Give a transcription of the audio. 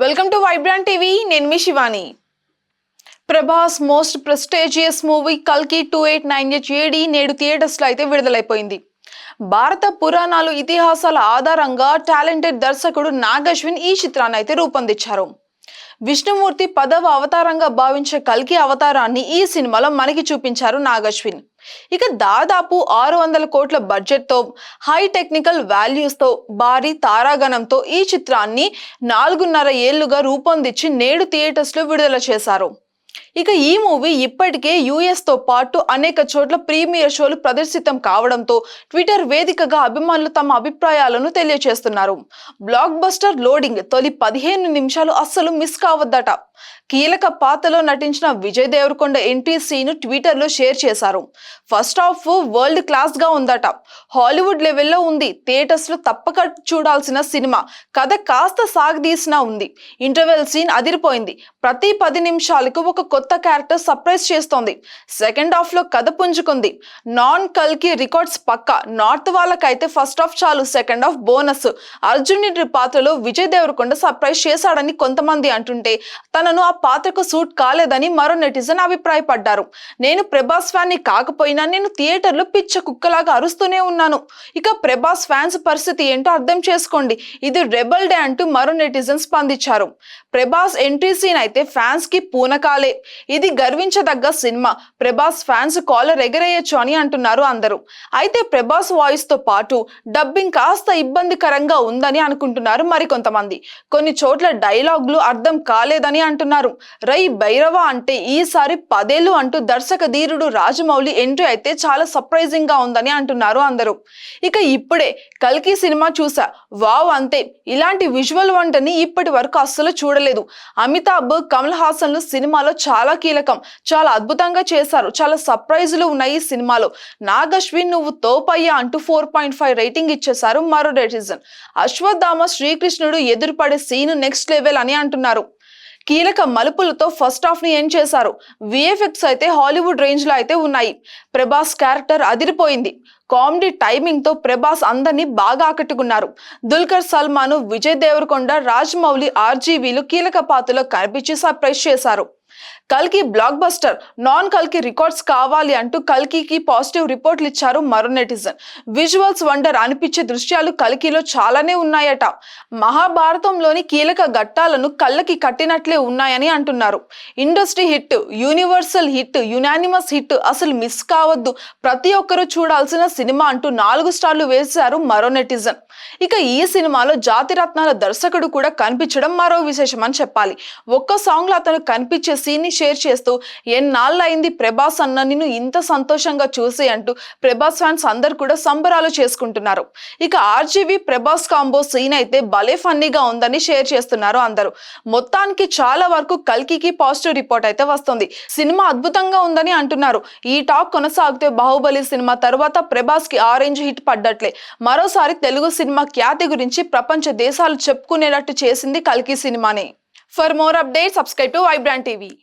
Welcome to vibrant TV. నేను మీ Shivani. Prabhas most prestigious movie కల్కి two eight nine eight AD నేడు థియేటర్స్లో అయితే విడుదలైపోయింది. భారత పురాణాలు ఇతిహాసాల ఆధారంగా టాలెంటెడ్ దర్శకుడు నాగశ్విన్ ఈ చిత్రాన్ని అయితే రూపొందించారు. విష్ణుమూర్తి పదవ అవతారంగా భావించే కల్కి అవతారాన్ని ఈ సినిమాలో మనకి చూపించారు నాగశ్విన్. ఇక దాదాపు ఆరు వందల కోట్ల బడ్జెట్తో హై టెక్నికల్ వాల్యూస్తో భారీ తారాగణంతో ఈ చిత్రాన్ని నాలుగున్నర ఏళ్ళుగా రూపొందించి నేడు థియేటర్స్లో విడుదల చేశారు. ఇక ఈ మూవీ ఇప్పటికే యుఎస్తో పాటు అనేక చోట్ల ప్రీమియర్ షోలు ప్రదర్శితం కావడంతో ట్విట్టర్ వేదికగా అభిమానులు తమ అభిప్రాయాలను తెలియజేస్తున్నారు బ్లాక్ బస్టర్ లోడింగ్ తొలి పదిహేను నిమిషాలు అస్సలు మిస్ కావద్దట. కీలక పాత్రలో నటించిన విజయ్ దేవరకొండ ఎంట్రీ సీన్ ట్విట్టర్లో షేర్ చేశారు. ఫస్ట్ హాఫ్ వరల్డ్ క్లాస్గా ఉందట. హాలీవుడ్ లెవెల్లో ఉంది. థియేటర్స్లో తప్పక చూడాల్సిన సినిమా. కథ కాస్త సాగదీసినా ఉంది. ఇంటర్వెల్ సీన్ అదిరిపోయింది. ప్రతి పది నిమిషాలకు ఒక కొత్త కొత్త క్యారెక్టర్ సర్ప్రైజ్ చేస్తోంది. సెకండ్ హాఫ్లో కథ పుంజుకుంది. నాన్ కల్కి రికార్డ్స్ పక్క. నార్త్ వాళ్ళకైతే ఫస్ట్ హాఫ్ చాలు సెకండ్ హాఫ్ బోనస్. అర్జునుడి పాత్రలో విజయ్ దేవరకొండ సర్ప్రైజ్ చేశాడని కొంతమంది అంటుంటే తనను ఆ పాత్రకు సూట్ కాలేదని మరో నెటిజన్ అభిప్రాయపడ్డారు. నేను ప్రభాస్ ఫ్యాన్ని కాకపోయినా నేను థియేటర్లో పిచ్చ కుక్కలాగా అరుస్తూనే ఉన్నాను. ఇక ప్రభాస్ ఫ్యాన్స్ పరిస్థితి ఏంటో అర్థం చేసుకోండి. ఇది రెబల్ డే అంటూ మరో నెటిజన్ స్పందించారు. ప్రభాస్ ఎంట్రీ సీన్ అయితే ఫ్యాన్స్కి పూనకాలే. ఇది గర్వించదగ్గ సినిమా. ప్రభాస్ ఫ్యాన్స్ కాలర్ ఎగరేయచ్చు అని అంటున్నారు అందరూ. అయితే ప్రభాస్ వాయిస్తో పాటు డబ్బింగ్ కాస్త ఇబ్బందికరంగా ఉందని అనుకుంటున్నారు మరికొంతమంది. కొన్ని చోట్ల డైలాగులు అర్థం కాలేదని అంటున్నారు. రై భైరవ అంటే ఈసారి పదేళ్ళు అంటూ దర్శక ధీరుడు రాజమౌళి ఎంట్రీ అయితే చాలా సర్ప్రైజింగ్గా ఉందని అంటున్నారు అందరూ. ఇక ఇప్పుడే కల్కి సినిమా చూసా. వావ్ అంతే. ఇలాంటి విజువల్ వంటని ఇప్పటి వరకు అస్సలు చూడలేదు. అమితాబ్ కమల్ హాసన్లు సినిమాలో చాలా చాలా కీలకం. చాలా అద్భుతంగా చేశారు. చాలా సర్ప్రైజ్లు ఉన్నాయి ఈ సినిమాలో. నాగశ్విన్ నువ్వు తోపయ్యా అంటూ ఫోర్ పాయింట్ ఫైవ్ రేటింగ్ ఇచ్చేశారు మరో రెటిజన్ అశ్వత్థామ శ్రీకృష్ణుడు ఎదురుపడే సీన్ నెక్స్ట్ లెవెల్ అని అంటున్నారు. కీలక మలుపులతో ఫస్ట్ హాఫ్ని ఎండ్ చేశారు విఎఫ్ఎక్స్ అయితే హాలీవుడ్ రేంజ్లో అయితే ఉన్నాయి. ప్రభాస్ క్యారెక్టర్ అదిరిపోయింది. కామెడీ టైమింగ్తో ప్రభాస్ అందరినీ బాగా ఆకట్టుకున్నారు. దుల్కర్ సల్మాన్ విజయ్ దేవరకొండ రాజమౌళి ఆర్జీవీలు కీలక పాత్రలో కనిపించి సర్ప్రైజ్ చేశారు. కల్కి బ్లాక్ బస్టర్ నాన్ కల్కి రికార్డ్స్ కావాలి అంటూ కల్కికి పాజిటివ్ రిపోర్ట్లు ఇచ్చారు మరో నెటిజన్ విజువల్స్ వండర్ అనిపించే దృశ్యాలు కల్కిలో చాలానే ఉన్నాయట. మహాభారతంలోని కీలక ఘట్టాలను కళ్ళకి కట్టినట్లే ఉన్నాయని అంటున్నారు. Industry hit universal hit unanimous hit అసలు మిస్ కావద్దు. ప్రతి ఒక్కరూ చూడాల్సిన సినిమా అంటూ నాలుగు స్టార్లు వేశారు మరో నెటిజన్ ఇక ఈ సినిమాలో జాతిరత్నాల దర్శకుడు కూడా కనిపించడం మరో విశేషం అని చెప్పాలి. ఒక్క సాంగ్లో అతను కనిపించే సీన్ని షేర్ చేస్తూ ఎన్నాళ్ళైంది ప్రభాస్ అన్న నిన్ను ఇంత సంతోషంగా చూసి అంటూ ప్రభాస్ ఫ్యాన్స్ అందరు కూడా సంబరాలు చేసుకుంటున్నారు. ఇక ఆర్జీవి ప్రభాస్ కాంబో సీన్ అయితే భలే ఫన్నీగా ఉందని షేర్ చేస్తున్నారు అందరూ. మొత్తానికి చాలా వరకు కల్కికి పాజిటివ్ రిపోర్ట్ అయితే వస్తుంది. సినిమా అద్భుతంగా ఉందని అంటున్నారు. ఈ టాక్ కొనసాగితే బాహుబలి సినిమా తర్వాత ప్రభాస్కి ఆరెంజ్ హిట్ పడ్డట్లే. మరోసారి తెలుగు సినిమా ఖ్యాతి గురించి ప్రపంచ దేశాలు చెప్పుకునేటట్టు చేసింది కల్కి సినిమానే. For more update subscribe to vibrant TV